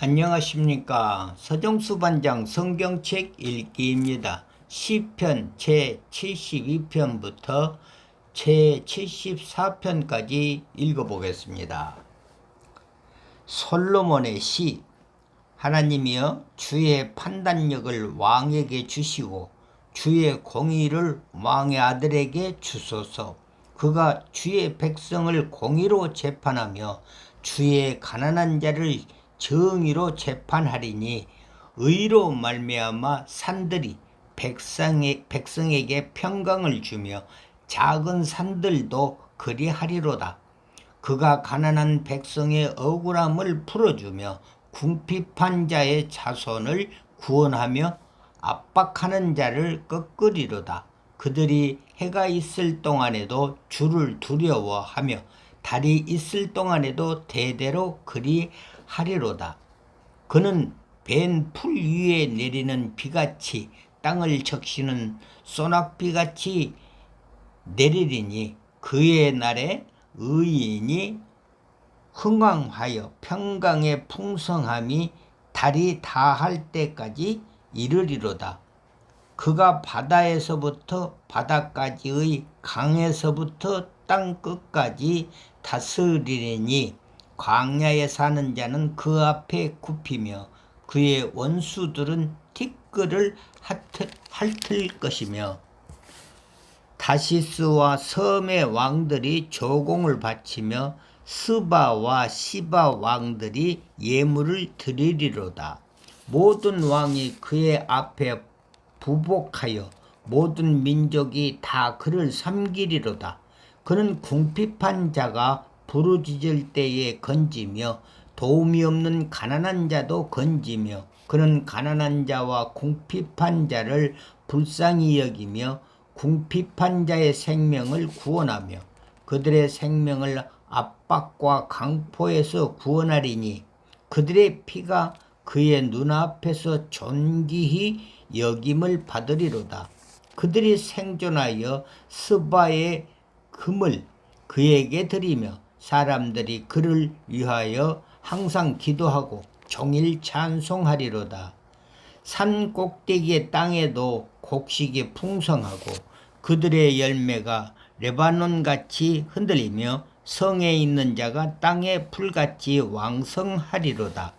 안녕하십니까 서정수 반장 성경책 읽기입니다. 시편 제 72편부터 제 74편까지 읽어보겠습니다. 솔로몬의 시 하나님이여 주의 판단력을 왕에게 주시고 주의 공의를 왕의 아들에게 주소서 그가 주의 백성을 공의로 재판하며 주의 가난한 자를 정의로 재판하리니 의로 말미암아 산들이 백성에, 백성에게 평강을 주며 작은 산들도 그리하리로다. 그가 가난한 백성의 억울함을 풀어주며 궁핍한 자의 자손을 구원하며 압박하는 자를 꺾으리로다. 그들이 해가 있을 동안에도 주를 두려워하며 달이 있을 동안에도 대대로 그리 하리로다. 그는 벤 풀 위에 내리는 비같이 땅을 적시는 소낙비같이 내리리니 그의 날에 의인이 흥왕하여 평강의 풍성함이 달이 다할 때까지 이르리로다. 그가 바다에서부터 바다까지의 강에서부터 땅 끝까지 다스리니 광야에 사는 자는 그 앞에 굽히며 그의 원수들은 티끌을 핥을, 것이며 다시스와 섬의 왕들이 조공을 바치며 스바와 시바 왕들이 예물을 드리리로다. 모든 왕이 그의 앞에 부복하여 모든 민족이 다 그를 섬기리로다. 그는 궁핍한 자가 부르짖을 때에 건지며 도움이 없는 가난한 자도 건지며 그는 가난한 자와 궁핍한 자를 불쌍히 여기며 궁핍한 자의 생명을 구원하며 그들의 생명을 압박과 강포에서 구원하리니 그들의 피가 그의 눈앞에서 존귀히 여김을 받으리로다. 그들이 생존하여 스바의 금을 그에게 드리며 사람들이 그를 위하여 항상 기도하고 종일 찬송하리로다. 산 꼭대기의 땅에도 곡식이 풍성하고 그들의 열매가 레바논 같이 흔들리며 성에 있는 자가 땅의 풀같이 왕성하리로다.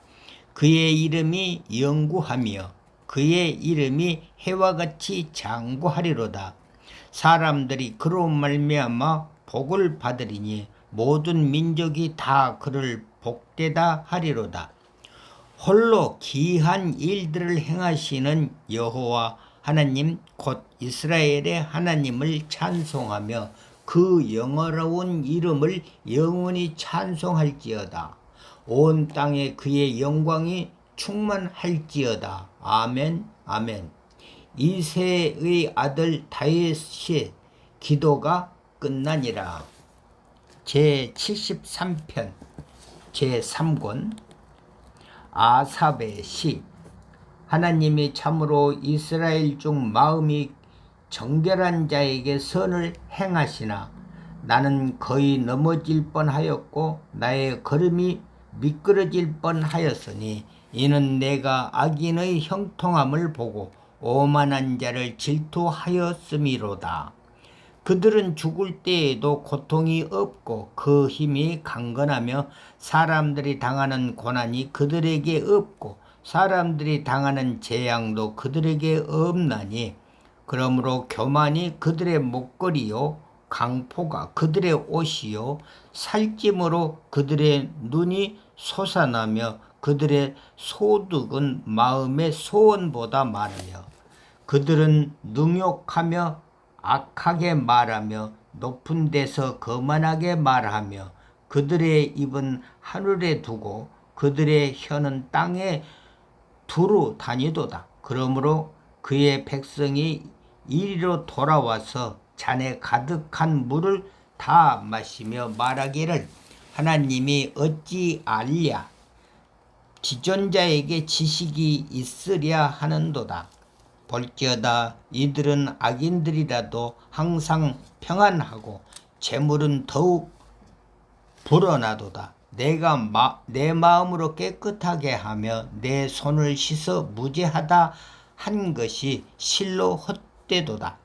그의 이름이 영구하며 그의 이름이 해와 같이 장구하리로다. 사람들이 그로 말미암아 복을 받으리니 모든 민족이 다 그를 복되다 하리로다. 홀로 기한 일들을 행하시는 여호와 하나님 곧 이스라엘의 하나님을 찬송하며 그 영어로운 이름을 영원히 찬송할지어다. 온 땅에 그의 영광이 충만할지어다. 아멘, 아멘. 이세의 아들 다윗의 기도가 끝나니라. 제 73편 제 3권 아삽의 시 하나님이 참으로 이스라엘 중 마음이 정결한 자에게 선을 행하시나 나는 거의 넘어질 뻔하였고 나의 걸음이 미끄러질 뻔하였으니 이는 내가 악인의 형통함을 보고 오만한 자를 질투하였음이로다. 그들은 죽을 때에도 고통이 없고 그 힘이 강건하며 사람들이 당하는 고난이 그들에게 없고 사람들이 당하는 재앙도 그들에게 없나니 그러므로 교만이 그들의 목걸이요 강포가 그들의 옷이요 살찜으로 그들의 눈이 솟아나며 그들의 소득은 마음의 소원보다 많으며 그들은 능욕하며 악하게 말하며 높은 데서 거만하게 말하며 그들의 입은 하늘에 두고 그들의 혀는 땅에 두루 다니도다. 그러므로 그의 백성이 이리로 돌아와서 잔에 가득한 물을 다 마시며 말하기를 하나님이 어찌 알랴 지존자에게 지식이 있으랴 하는도다. 볼지어다 이들은 악인들이라도 항상 평안하고 재물은 더욱 불어나도다. 내가 마, 내 마음으로 깨끗하게 하며 내 손을 씻어 무죄하다 한 것이 실로 헛되도다.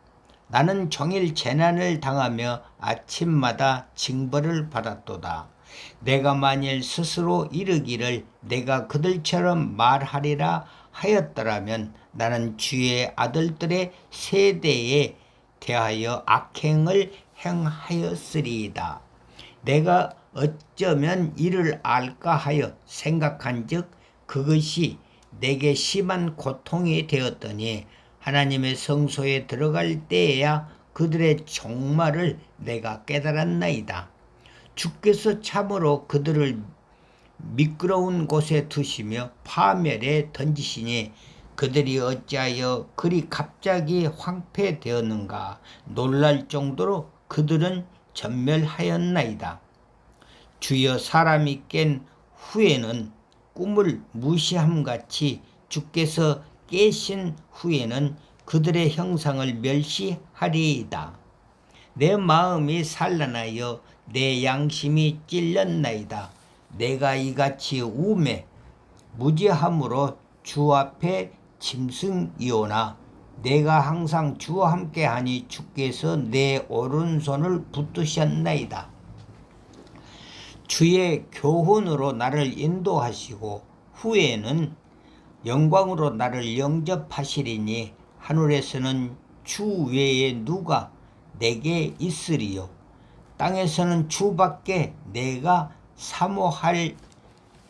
나는 종일 재난을 당하며 아침마다 징벌을 받았도다. 내가 만일 스스로 이르기를 내가 그들처럼 말하리라 하였더라면 나는 주의 아들들의 세대에 대하여 악행을 행하였으리이다. 내가 어쩌면 이를 알까 하여 생각한즉 그것이 내게 심한 고통이 되었더니 하나님의 성소에 들어갈 때에야 그들의 종말을 내가 깨달았나이다. 주께서 참으로 그들을 미끄러운 곳에 두시며 파멸에 던지시니 그들이 어찌하여 그리 갑자기 황폐되었는가 놀랄 정도로 그들은 전멸하였나이다. 주여 사람이 깬 후에는 꿈을 무시함 같이 주께서 깨신 후에는 그들의 형상을 멸시하리이다. 내 마음이 산란하여 내 양심이 찔렸나이다. 내가 이같이 우매 무지함으로 주 앞에 짐승이오나 내가 항상 주와 함께하니 주께서 내 오른손을 붙드셨나이다. 주의 교훈으로 나를 인도하시고 후에는 영광으로 나를 영접하시리니 하늘에서는 주 외에 누가 내게 있으리요 땅에서는 주밖에 내가 사모할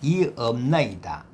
이 없나이다.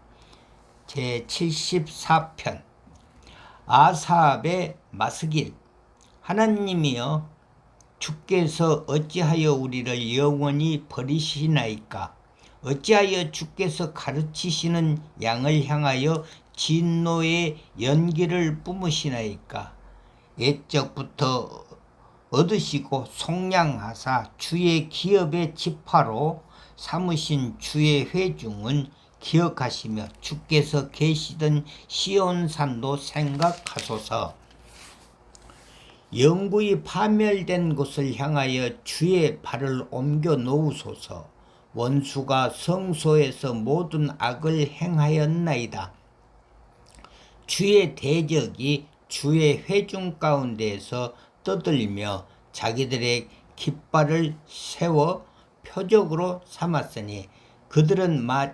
제 74편. 아사압의 마스길. 하나님이여 주께서 어찌하여 우리를 영원히 버리시나이까? 어찌하여 주께서 가르치시는 양을 향하여 진노의 연기를 뿜으시나이까? 옛적부터 얻으시고 속량하사 주의 기업의 지파로 삼으신 주의 회중은 기억하시며 주께서 계시던 시온산도 생각하소서. 영구히 파멸된 곳을 향하여 주의 발을 옮겨 놓으소서. 원수가 성소에서 모든 악을 행하였나이다. 주의 대적이 주의 회중 가운데에서 떠들며 자기들의 깃발을 세워 표적으로 삼았으니 그들은 마,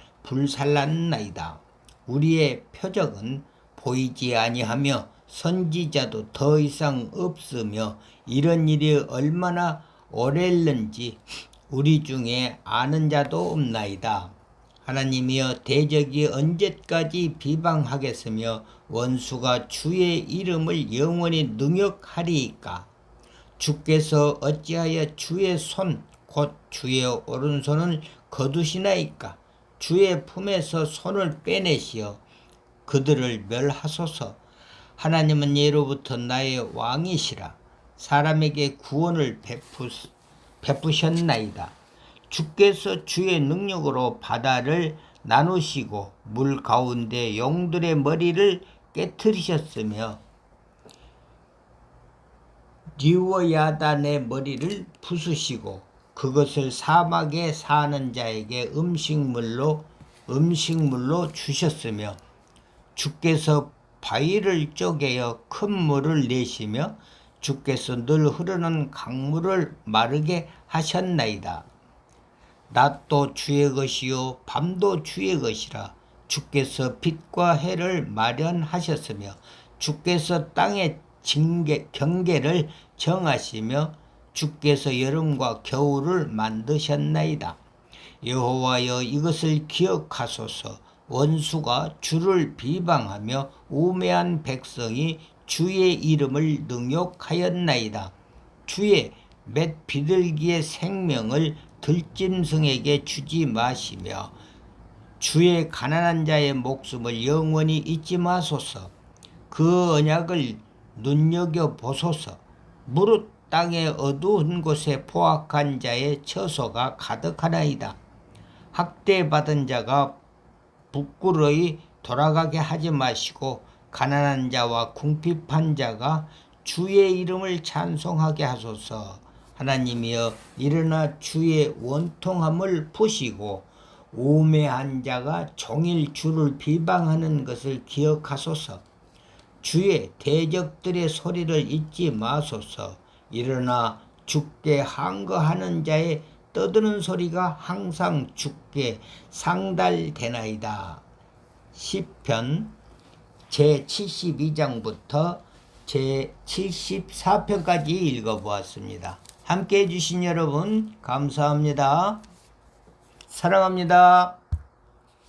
불살랐나이다. 우리의 표적은 보이지 아니하며 선지자도 더 이상 없으며 이런 일이 얼마나 오래는지 우리 중에 아는 자도 없나이다. 하나님이여 대적이 언제까지 비방하겠으며 원수가 주의 이름을 영원히 능욕하리이까 주께서 어찌하여 주의 손 곧 주의 오른손을 거두시나이까 주의 품에서 손을 빼내시어 그들을 멸하소서. 하나님은 예로부터 나의 왕이시라. 사람에게 구원을 베푸, 베푸셨나이다. 주께서 주의 능력으로 바다를 나누시고 물 가운데 용들의 머리를 깨뜨리셨으며 리워야단의 머리를 부수시고 그것을 사막에 사는 자에게 음식물로 음식물로 주셨으며 주께서 바위를 쪼개어 큰 물을 내시며 주께서 늘 흐르는 강물을 마르게 하셨나이다. 낮도 주의 것이요 밤도 주의 것이라 주께서 빛과 해를 마련하셨으며 주께서 땅의 징계, 경계를 정하시며 주께서 여름과 겨울을 만드셨나이다. 여호와여 이것을 기억하소서 원수가 주를 비방하며 우매한 백성이 주의 이름을 능욕하였나이다. 주의 맷 비둘기의 생명을 들짐승에게 주지 마시며 주의 가난한 자의 목숨을 영원히 잊지 마소서. 그 언약을 눈여겨 보소서. 무릇 땅의 어두운 곳에 포악한 자의 처소가 가득하나이다. 학대받은 자가 부끄러이 돌아가게 하지 마시고 가난한 자와 궁핍한 자가 주의 이름을 찬송하게 하소서. 하나님이여 일어나 주의 원통함을 푸시고 우매한 자가 종일 주를 비방하는 것을 기억하소서. 주의 대적들의 소리를 잊지 마소서. 일어나 죽게 항거하는 자의 떠드는 소리가 항상 죽게 상달되나이다. 시편 제 72장부터 제 74편까지 읽어보았습니다. 함께 해주신 여러분 감사합니다. 사랑합니다.